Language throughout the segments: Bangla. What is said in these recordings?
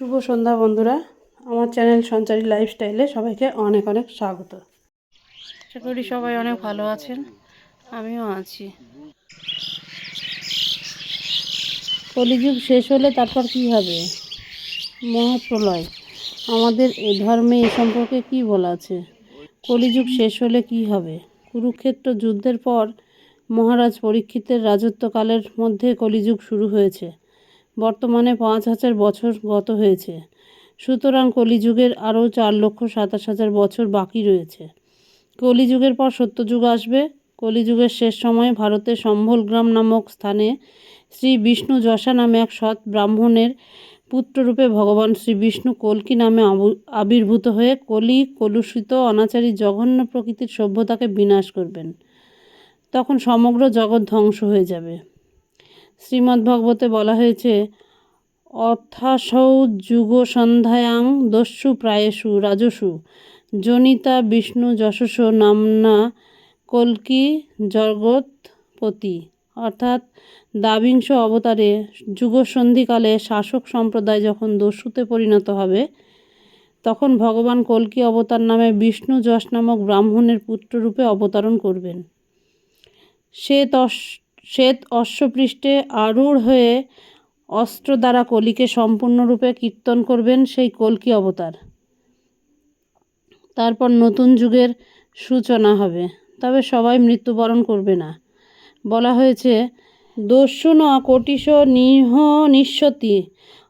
শুভ সন্ধ্যা বন্ধুরা। আমার চ্যানেল সঞ্চারী লাইফস্টাইলে সবাইকে অনেক অনেক স্বাগত। আশা করি সবাই অনেক ভালো আছেন। আমিও আছি। কলিযুগ শেষ হলে তারপর কি হবে? মহাপ্রলয়। আমাদের এ ধর্মে এ সম্পর্কে কি বলা আছে? কলিযুগ শেষ হলে কি হবে? কুরুক্ষেত্র যুদ্ধের পর মহারাজ পরীক্ষিতের রাজত্বকালের মধ্যে কলিযুগ শুরু হয়েছে। বর্তমানে পাঁচ হাজার বছর গত হয়েছে। সুতরাং কলিযুগের আরও চার লক্ষ সাতাশ হাজার বছর বাকি রয়েছে। কলিযুগের পর সত্যযুগ আসবে। কলিযুগের শেষ সময়ে ভারতের সম্ভলগ্রাম নামক স্থানে শ্রী বিষ্ণু যশা নামে এক সৎ ব্রাহ্মণের পুত্ররূপে ভগবান শ্রী বিষ্ণু কল্কি নামে আবু- আবির্ভূত হয়ে কলি, কলুষিত, অনাচারী, জঘন্য প্রকৃতির সভ্যতাকে বিনাশ করবেন। তখন সমগ্র জগৎ ধ্বংস হয়ে যাবে। শ্রীমদ্ ভাগবতে বলা হয়েছে, অর্থাসৌ যুগ সন্ধ্যায়াং দস্যু প্রায়েষু রাজসু। জনিতা বিষ্ণু যশস নামনা কল্কি জগৎপতি। অর্থাৎ দাবিংশ অবতারে যুগসন্ধিকালে শাসক সম্প্রদায় যখন দস্যুতে পরিণত হবে, তখন ভগবান কল্কি অবতার নামে বিষ্ণু যশ নামক ব্রাহ্মণের পুত্ররূপে অবতরণ করবেন। সে অশ- শ্বেত অশ্বপৃষ্ঠে আরূঢ় হয়ে অস্ত্র দ্বারা কলিকে সম্পূর্ণরূপে কীর্তন করবেন সেই কল্কি অবতার। তারপর নতুন যুগের সূচনা হবে। তবে সবাই মৃত্যুবরণ করবে না। বলা হয়েছে, দস্যু ন কোটিশ নিহ নিঃস্বতি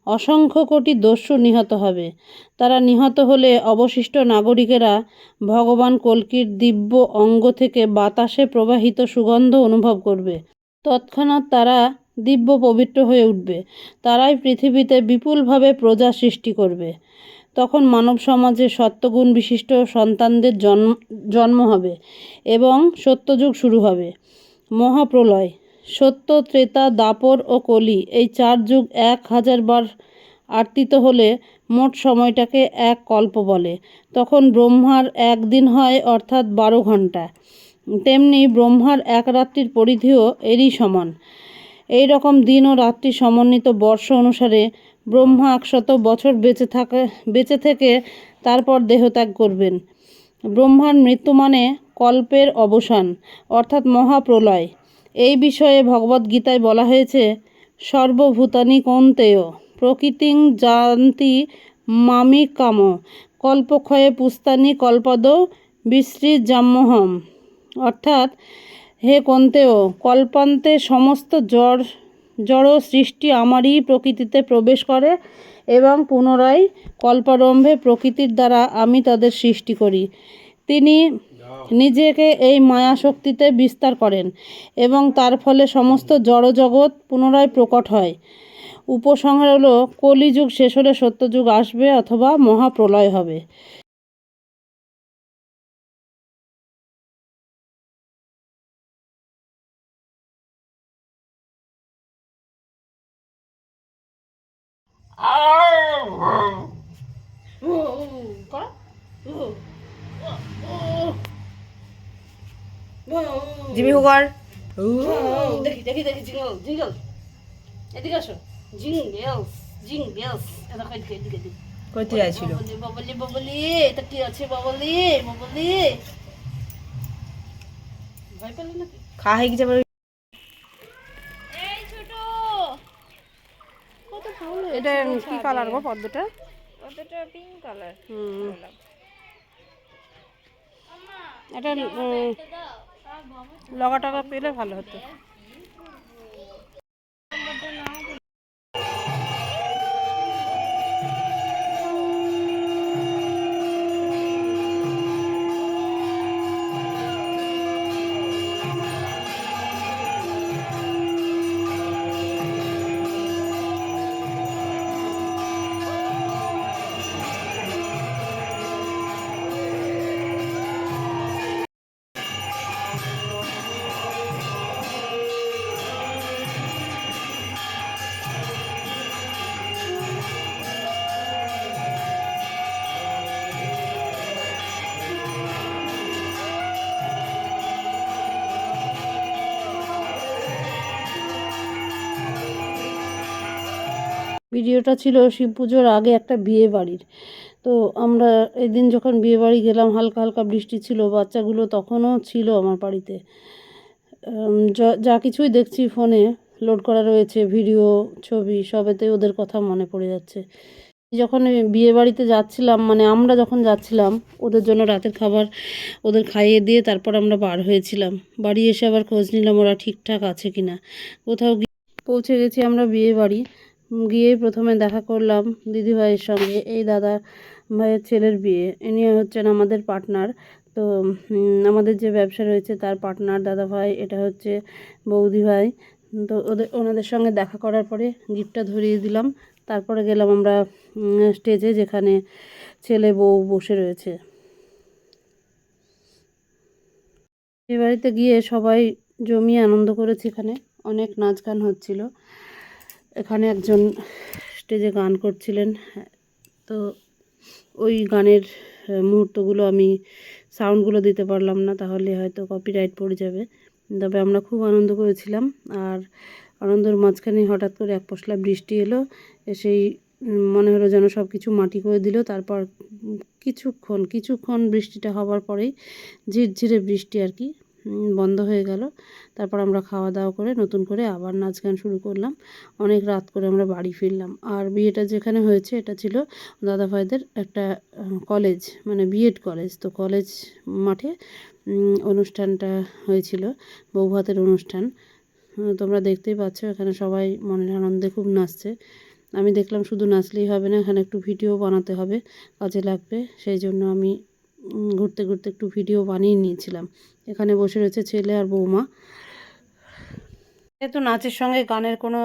অসংখ্য কোটি দস্যু নিহত হবে। তারা নিহত হলে অবশিষ্ট নাগরিকেরা ভগবান কল্কির দিব্য অঙ্গ থেকে বাতাসে প্রবাহিত সুগন্ধ অনুভব করবে। তৎক্ষণাৎ তারা দিব্য পবিত্র হয়ে উঠবে। তারাই পৃথিবীতে বিপুলভাবে প্রজা সৃষ্টি করবে। তখন মানব সমাজে সত্যগুণ বিশিষ্ট সন্তানদের জন্ম জন্ম হবে এবং সত্যযুগ শুরু হবে। মহাপ্রলয়, সত্য, ত্রেতা, দাপর ও কলি এই চার যুগ এক হাজার বার আর্তিত হলে মোট সময়টাকে এক কল্প বলে। তখন ব্রহ্মার একদিন হয় অর্থাৎ বারো ঘণ্টা তেমনি ব্রহ্মার এক রাত্রির পরিধিও এরই সমান। এই রকম দিন ও রাত্রি সমন্বিত বর্ষ অনুসারে ব্রহ্মা একশত বছর বেঁচে থাকে, বেঁচে থেকে তারপর দেহত্যাগ করবেন। ব্রহ্মার মৃত্যু মানে কল্পের অবসান, অর্থাৎ মহাপ্রলয়। এই বিষয়ে ভগবদ্গীতায় বলা হয়েছে, সর্বভূতানি কৌন্তেয়, প্রকৃতিং জানতি মামি কাম কল্পক্ষয়ে পুস্তানি কল্পদ বিশ্রীজাম্যহম অর্থাৎ হে কন্তেও, কল্পান্তে সমস্ত জড় জড় সৃষ্টি আমারই প্রকৃতিতে প্রবেশ করে এবং পুনরায় কল্পারম্ভে প্রকৃতির দ্বারা আমি তাদের সৃষ্টি করি। তিনি নিজেকে এই মায়া শক্তিতে বিস্তার করেন এবং তার ফলে সমস্ত জড়জগৎ পুনরায় প্রকট হয়। উপসংহার হলো, কলিযুগ শেষ হলে সত্যযুগ আসবে অথবা মহাপ্রলয় হবে। জিমি হুগার। দেখি দেখি দেখি জিঙ্গল জিঙ্গল। এদিকে আসো। জিঙ্গেলস জিঙ্গেলস। এটা কই দিকে এদিকে এদিকে। কইতে বাবলি বাবলি বাবলি এটা কি আছে বাবলি বাবলি ভয় পেলে নাকি? খা হয়ে গেছে আবার এটা কি কালার গো পদ্মটা? পদ্মটা পিঙ্ক কালার হুম। এটা লগা টগা পেলে ভালো হতো। ভিডিওটা ছিল শিব পুজোর আগে একটা বিয়ে বাড়ির। তো আমরা এদিন যখন বিয়ে বাড়ি গেলাম, হালকা হালকা বৃষ্টি ছিল, বাচ্চাগুলো তখনও ছিল আমার বাড়িতে। যা- কিছুই দেখছি ফোনে, লোড করা রয়েছে, ভিডিও, ছবি, সবেতে ওদের কথা মনে পড়ে যাচ্ছে। যখন বিয়ে বাড়িতে যাচ্ছিলাম মানে আমরা যখন যাচ্ছিলাম, ওদের জন্য রাতের খাবার ওদের খাইয়ে দিয়ে তারপর আমরা বার হয়েছিলাম। বাড়ি এসে আবার খোঁজ নিলাম ওরা ঠিকঠাক আছে কিনা। কোথাও পৌঁছে গেছি আমরা বিয়ে বাড়ি। গিয়েই প্রথমে দেখা করলাম দিদিভাইয়ের সঙ্গে, এই দাদা ভাইয়ের ছেলের বিয়ে। ইনি হচ্ছেন আমাদের পার্টনার। তো আমাদের যে ব্যবসা রয়েছে তার পার্টনার দাদা ভাই, এটা হচ্ছে বৌদি ভাই। তো ওদের, ওনাদের সঙ্গে দেখা করার পরে গিফটটা ধরিয়ে দিলাম। তারপরে গেলাম আমরা স্টেজে যেখানে ছেলে বউ বসে রয়েছে। এ বাড়িতে গিয়ে সবাই জমিয়ে আনন্দ করেছি এখানে। অনেক নাচ গান হচ্ছিল। এখানে একজন স্টেজে গান করছিলেন। তো ওই গানের মুহূর্তগুলো আমি সাউন্ডগুলো দিতে পারলাম না তাহলে হয়তো কপিরাইট পড়ে যাবে। তবে আমরা খুব আনন্দ করেছিলাম আর আনন্দের মাঝখানে হঠাৎ করে এক পশলা বৃষ্টি এলো উম, মনে হলো যেন সব কিছু মাটি করে দিল। তারপর কিছুক্ষণ কিছুক্ষণ বৃষ্টিটা হওয়ার পরেই ঝিরঝিরে বৃষ্টি আর কি বন্ধ হয়ে গেল। তারপর আমরা খাওয়া দাওয়া করে নতুন করে আবার নাচ গান শুরু করলাম। অনেক রাত করে আমরা বাড়ি ফিরলাম। আর বিয়েটা যেখানে হয়েছে, এটা ছিল দাদা ভাইদের একটা কলেজ মানে বিএড কলেজ। তো কলেজ মাঠে অনুষ্ঠানটা হয়েছিল, বৌভাতের অনুষ্ঠান। তোমরা দেখতেই পাচ্ছ, এখানে সবাই মনের আনন্দে খুব নাচছে। আমি দেখলাম শুধু নাচলেই হবে না, এখানে একটু ভিডিও বানাতে হবে, কাজে লাগবে। সেই জন্য আমি ঘুরতে ঘুরতে একটু ভিডিও বানিয়ে নিয়েছিলাম। এখানে বসে রয়েছে ছেলে আর বৌমা। যেহেতু নাচের সঙ্গে গানের কোনো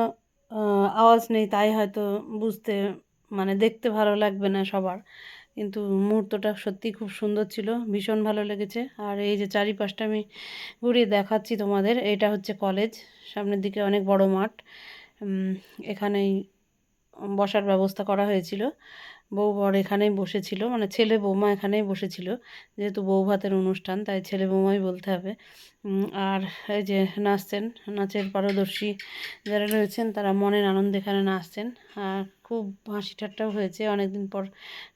আওয়াজ নেই, তাই হয়তো বুঝতে মানে দেখতে ভালো লাগবে না সবার। কিন্তু মুহূর্তটা সত্যি খুব সুন্দর ছিল, ভীষণ ভালো লেগেছে। আর এই যে চারিপাশটা আমি ঘুরিয়ে দেখাচ্ছি তোমাদের, এটা হচ্ছে কলেজ সামনের দিকে অনেক বড় মাঠ। এখানেই বসার ব্যবস্থা করা হয়েছিল। বউ বর এখানেই বসেছিল মানে ছেলে বৌমা এখানেই বসেছিল যেহেতু বউ ভাতের অনুষ্ঠান তাই ছেলে বৌমাই বলতে হবে। আর এই যে নাচছেন নাচের পারদর্শী যারা রয়েছেন তারা মনের আনন্দে এখানে নাচছেন। আর খুব হাসি ঠাট্টাও হয়েছে অনেকদিন পর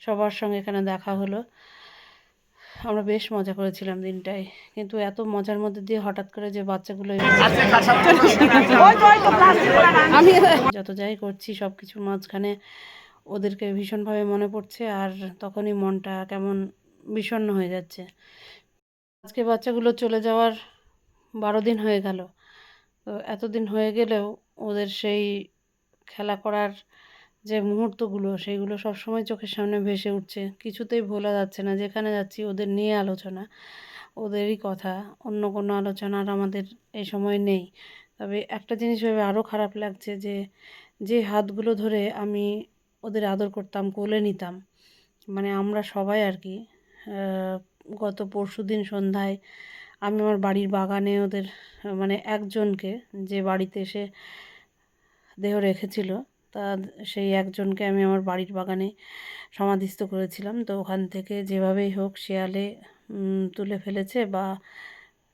সবার সঙ্গে এখানে দেখা হলো। আমরা বেশ মজা করেছিলাম দিনটায় কিন্তু এত মজার মধ্যে দিয়ে হঠাৎ করে যে বাচ্চাগুলো আমি যত যাই করছি সব কিছুর মাঝখানে ওদেরকে ভীষণভাবে মনে পড়ছে আর তখনই মনটা কেমন বিষণ্ণ হয়ে যাচ্ছে। আজকে বাচ্চাগুলো চলে যাওয়ার বারো দিন হয়ে গেল। তো এতদিন হয়ে গেলেও ওদের সেই খেলা করার যে মুহূর্তগুলো, সেইগুলো সবসময় চোখের সামনে ভেসে উঠছে। কিছুতেই ভোলা যাচ্ছে না। যেখানে যাচ্ছি ওদের নিয়ে আলোচনা, ওদেরই কথা। অন্য কোনো আলোচনা আর আমাদের এই সময় নেই। তবে একটা জিনিস ভেবে আরও খারাপ লাগছে যে যে হাতগুলো ধরে আমি ওদের আদর করতাম, কোলে নিতাম। মানে আমরা সবাই আর কি গত পরশু দিন সন্ধ্যায় আমি আমার বাড়ির বাগানে ওদের মানে একজনকে যে বাড়িতে এসে দেহ রেখেছিল, তা সেই একজনকে আমি আমার বাড়ির বাগানে সমাধিস্থ করেছিলাম। তো ওখান থেকে যেভাবেই হোক শেয়ালে তুলে ফেলেছে বা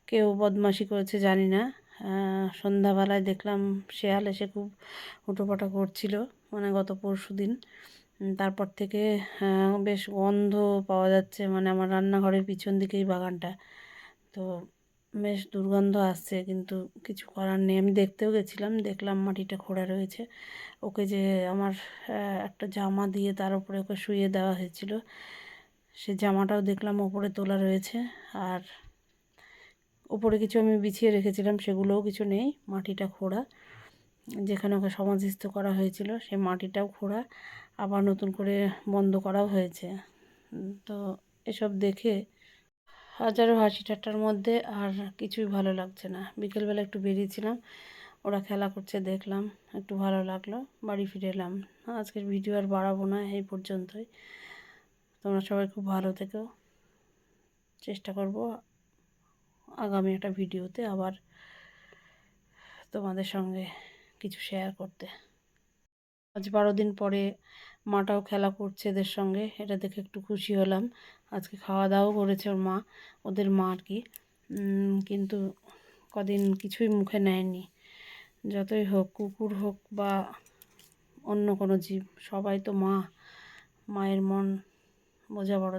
কেউ বদমাশি করেছে জানি না। সন্ধ্যাবেলায় দেখলাম শেয়াল এসে খুব হুটোপাটা করছিল। মানে গত পরশু দিন। তারপর থেকে বেশ গন্ধ পাওয়া যাচ্ছে মানে আমার রান্নাঘরের পিছন দিকেই বাগানটা। তো বেশ দুর্গন্ধ আসছে, কিন্তু কিছু করার নেই। আমি দেখতেও গেছিলাম, দেখলাম মাটিটা খোঁড়া রয়েছে। ওকে যে আমার একটা জামা দিয়ে তার উপরে ওকে শুয়ে দেওয়া হয়েছিল, সে জামাটাও দেখলাম ওপরে তোলা রয়েছে। আর ওপরে কিছু আমি বিছিয়ে রেখেছিলাম, সেগুলোও কিছু নেই, মাটিটা খোঁড়া। যেখানে ওকে সমাধিস্থ করা হয়েছিল, সেই মাটিটাও খোঁড়া, আবার নতুন করে বন্ধ করাও হয়েছে। তো এসব দেখে হাজারো হাসি ঠাট্টার মধ্যে আর কিছুই ভালো লাগছে না। বিকেলবেলা একটু বেরিয়েছিলাম, ওরা খেলা করছে, দেখলাম, একটু ভালো লাগল, বাড়ি ফিরে এলাম। আজকের ভিডিও আর বাড়াবো না, এই পর্যন্তই। তোমরা সবাই খুব ভালো থেকো। চেষ্টা করব আগামী একটা ভিডিওতে আবার তোমাদের সঙ্গে কিছু শেয়ার করতে। আজ বারো দিন পরে মাটাও খেলা করছে এদের সঙ্গে, এটা দেখে একটু খুশি হলাম। আজকে খাওয়া দাওয়াও করেছে ওর মা, ওদের মা আর কি। কিন্তু কদিন কিছুই মুখে নেয়নি। যতই হোক, কুকুর হোক বা অন্য কোনো জীব, সবাই তো মা, মায়ের মন বোঝা বড়